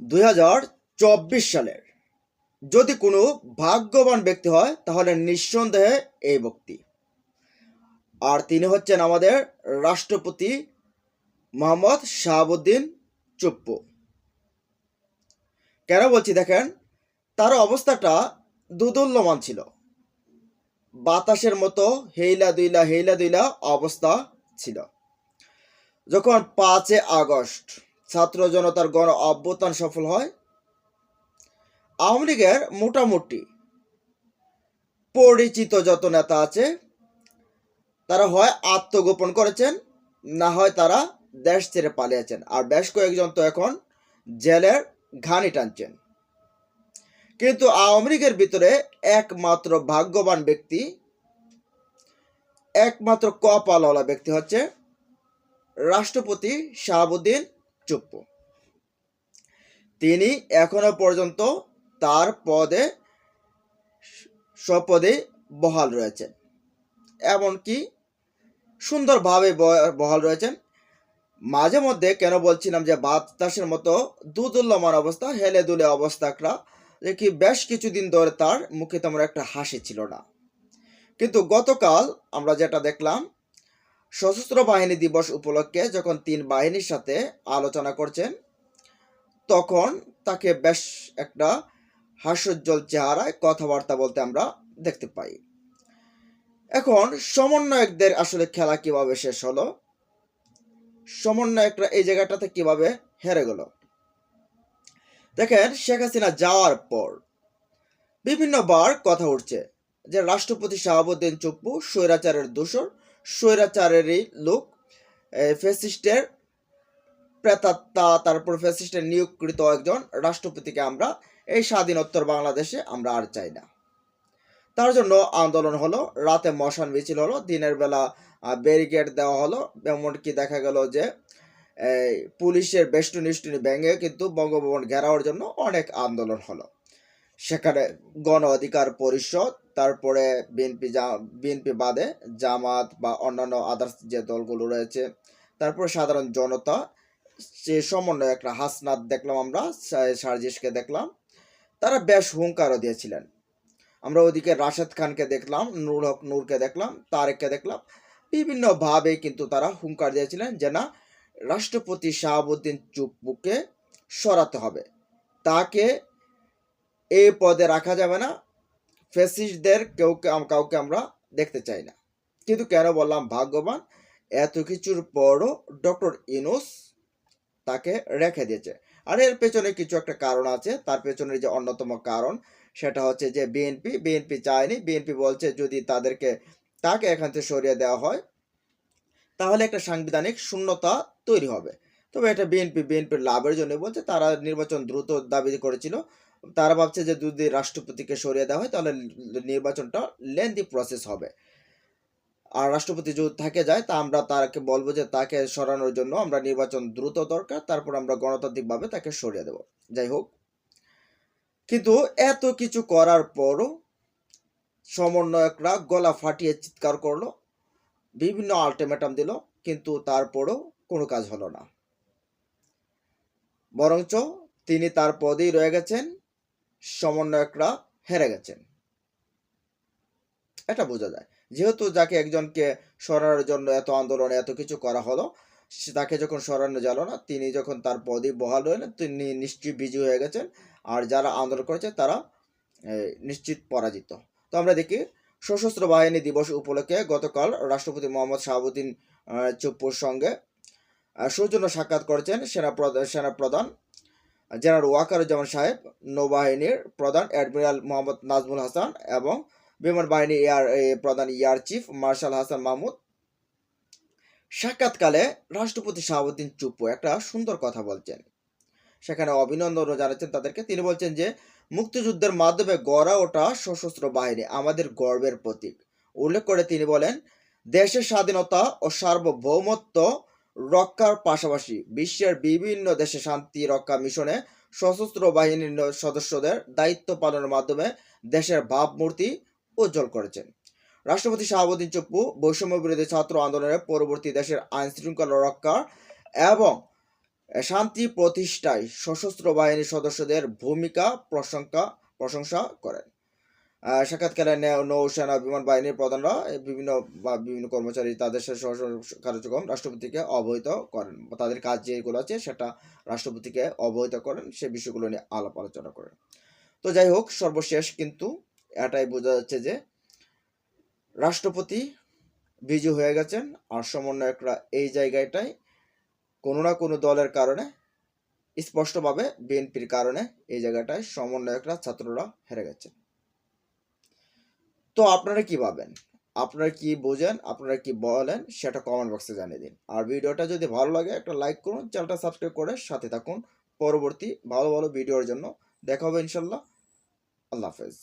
দুই হাজার চব্বিশ সালের। যদি কোনো ভাগ্যবান ব্যক্তি হয়, তাহলে নিঃসন্দেহে এই ব্যক্তি। আর তিনি হচ্ছেন আমাদের রাষ্ট্রপতি মোহাম্মদ শাহাবুদ্দিন চুপ্পু। কেন বলছি দেখেন, তার অবস্থাটা দুদুল্যমান ছিল। বাতাসের মতো হেইলা দুইলা হেইলা দুইলা অবস্থা ছিল। যখন পাঁচে আগস্ট ছাত্র জনতার গণ অভ্যুত্থান সফল হয়। আওয়ামী লীগের মোটামুটি পরিচিত যত নেতা আছে, তারা হয় আত্মগোপন করেছেন, না হয় তারা দেশ ছেড়ে পালিয়েছেন। আর বেশ কয়েকজন তো এখন জেলের ঘানি টানছেন। কিন্তু আওয়ামী লীগের ভিতরে একমাত্র ভাগ্যবান ব্যক্তি, একমাত্র কপালওয়ালা ব্যক্তি হচ্ছে রাষ্ট্রপতি শাহাবুদ্দিন চুপ্পু। তিনি এখনও পর্যন্ত তার পদে, স্বপদে বহাল রয়েছেন। এমনকি সুন্দরভাবে বহাল রয়েছেন। মাঝে মধ্যে কেন বলছিলাম যে বাতাসের মতো দুদুল্যমান অবস্থা, হেলে দুলে অবস্থা একটা যে কি বেশ কিছুদিন ধরে তার মুখে তেমন একটা হাসি ছিল না। কিন্তু গতকাল আমরা যেটা দেখলাম সশস্ত্র বাহিনী দিবস উপলক্ষে যখন তিন বাহিনীর সাথে আলোচনা করছেন, তখন তাকে বেশ একটা হাস্যোজ্জ্বল চেহারায় কথাবার্তা বলতে আমরা দেখতে পাই। এখন সমন্বয়কদের আসলে খেলা কীভাবে শেষ হলো? সমন্বয়করা এই জায়গাটাতে কীভাবে হেরে গেল? দেখেন, শেখ হাসিনা যাওয়ার পর বিভিন্নবার কথা উঠছে যে রাষ্ট্রপতি শাহাবুদ্দিন চুপ্পু, স্বৈরাচারের দোষর স্বৈরাচারেরই লোক এই ফ্যাসিস্টের প্রেতাত্মা, তারপর ফ্যাসিস্টের নিয়োগকৃত একজন রাষ্ট্রপতিকে আমরা এই স্বাধীনোত্তর বাংলাদেশে আমরা আর চাই না। তার জন্য আন্দোলন হলো, রাতে মশান মিছিল হলো, দিনের বেলা ব্যারিকেড দেওয়া হলো, এমনকি দেখা গেল যে পুলিশের বেষ্টনী ভেঙে কিন্তু বঙ্গভবন ঘেরাওয়ার জন্য অনেক আন্দোলন হলো। সেখানে গণ অধিকার পরিষদ, তারপরে বিএনপি বিএনপি বাদে জামাত বা অন্যান্য আদার্স যে দলগুলো রয়েছে, তারপরে সাধারণ জনতা, সে সমন্বয় একটা হাসনাত দেখলাম আমরা সার্জিসকে দেখলাম, তারা বেশ হুঙ্কারও দিয়েছিলেন। আমরা ওদিকে রাশেদ খানকে দেখলাম নূর হক নূরকে দেখলাম, তারেককে দেখলাম, বিভিন্নভাবে কিন্তু তারা হুঙ্কার দিয়েছিলেন যে না, রাষ্ট্রপতি শাহাবুদ্দিন চুপ্পুকে সরাতে হবে। তাকে এই পদে রাখা যাবে না। ফেসিস্টদের কেউ কাউকে আমরা দেখতে চাই না। কিন্তু কেন বললাম ভাগ্যবান? এত কিছুর পরও ডক্টর ইনুস তাকে রেখে দিয়েছে। আর এর পেছনে কিছু একটা কারণ আছে। তার পেছনের যে অন্যতম কারণ, সেটা হচ্ছে যে বিএনপি বিএনপি চায়নি। বিএনপি বলছে যদি তাদেরকে, তাকে এখান থেকে সরিয়ে দেওয়া হয়, তাহলে একটা সাংবিধানিক শূন্যতা তৈরি হবে। তবে এটা বিএনপি, বিএনপির লাভের জন্য বলছে। তারা নির্বাচন দ্রুত দাবি করেছিল। তারা ভাবছে যে যদি রাষ্ট্রপতিকে সরিয়ে দেওয়া হয়, তাহলে নির্বাচনটা লেন্দি প্রসেস হবে। আর রাষ্ট্রপতি যদি থাকে যায়, তা আমরা তাকে বলব যে তাকে সরানোর জন্য আমরা নির্বাচন দ্রুত দরকার, তারপর আমরা গণতান্ত্রিকভাবে তাকে সরিয়ে দেব। যাই হোক। কিন্তু এত কিছু করার পরও সমন্বয়করা গলা ফাটিয়ে চিৎকার করল, বিভিন্ন আলটিমেটাম দিল, কিন্তু তারপরও কোনো কাজ হলো না। বরঞ্চ তিনি তার পদেই রয়ে গেছেন সমন্বয়করা হেরে গেছেন। এটা বোঝা যায়। যেহেতু যাকে একজনকে সরানোর জন্য এত আন্দোলন এত কিছু করা হলো তাকে যখন সরানো গেল না, তিনি যখন তার পদে বহাল রইলেন তিনি নিশ্চয়ই বিজয়ী হয়ে গেছেন। আর যারা আন্দোলন করেছে, তারা নিশ্চিত পরাজিত। তো আমরা দেখি, সশস্ত্র বাহিনী দিবস উপলক্ষে গতকাল রাষ্ট্রপতি মোহাম্মদ শাহাবুদ্দিন চুপ্পুর সঙ্গে সৌজন্য সাক্ষাৎ করেছেন সেনা সেনা প্রধান জেনারেল ওয়াকারুজ্জামান সাহেব, নৌবাহিনীর প্রধান অ্যাডমিরাল মোহাম্মদ নাজমুল হাসান এবং বিমান বাহিনী এয়ার প্রধান air chief marshal Hasan Mahmud. সাক্ষাৎকালে রাষ্ট্রপতি শাহাবুদ্দিন চুপ্পু একটা সুন্দর কথা বলছেন। সেখানে অভিনন্দনও জানাচ্ছেন তাদেরকে। তিনি বলছেন যে, মুক্তিযুদ্ধের মাধ্যমে গড়া ওঠা সশস্ত্র বাহিনী আমাদের গর্বের প্রতীক। উল্লেখ করে তিনি বলেন, দেশের স্বাধীনতা ও সার্বভৌমত্ব রক্ষার পাশাপাশি বিশ্বের বিভিন্ন দেশে শান্তি রক্ষা মিশনে সশস্ত্র বাহিনীর সদস্যদের দায়িত্ব পালনের মাধ্যমে দেশের ভাবমূর্তি উজ্জ্বল করেছেন। রাষ্ট্রপতি শাহাবুদ্দিন চুপ্পু বৈষম্য বিরোধী ছাত্র আন্দোলনের পরবর্তী দেশের আইন শৃঙ্খলা রক্ষা এবং শান্তি প্রতিষ্ঠায় সশস্ত্র বাহিনীর সদস্যদের ভূমিকা প্রশংসা প্রশংসা করেন। সাক্ষাৎকারে নৌসেনা বিমান বাহিনীর প্রধানরা। বিভিন্ন বা বিভিন্ন কর্মচারী তাদের কার্যক্রম রাষ্ট্রপতিকে অবহিত করেন। তাদের কাজ যেগুলো আছে সেটা রাষ্ট্রপতিকে অবহিত করেন, সে বিষয়গুলো নিয়ে আলাপ আলোচনা করেন। তো যাই হোক, সর্বশেষ কিন্তু এটাই বোঝা যাচ্ছে যে রাষ্ট্রপতি বিজু হয়ে গেছেন আর সমন্বয়করা এই জায়গাটায় কোনো না কোনো দলের কারণে, স্পষ্টভাবে বিএনপির কারণে এই জায়গাটায় সমন্বয়করা, ছাত্ররা হেরে গেছেন। তো আপনারা কি ভাবেন? আপনারা কি বোঝেন? আপনারা কি বলেন? সেটা কমেন্ট বক্সে জানিয়ে দিন। আর ভিডিওটা যদি ভালো লাগে, একটা লাইক করুন, চ্যানেলটা সাবস্ক্রাইব করে সাথে থাকুন। পরবর্তী ভালো ভালো ভিডিওর জন্য দেখা হবে ইনশাল্লাহ। আল্লাহ হাফেজ।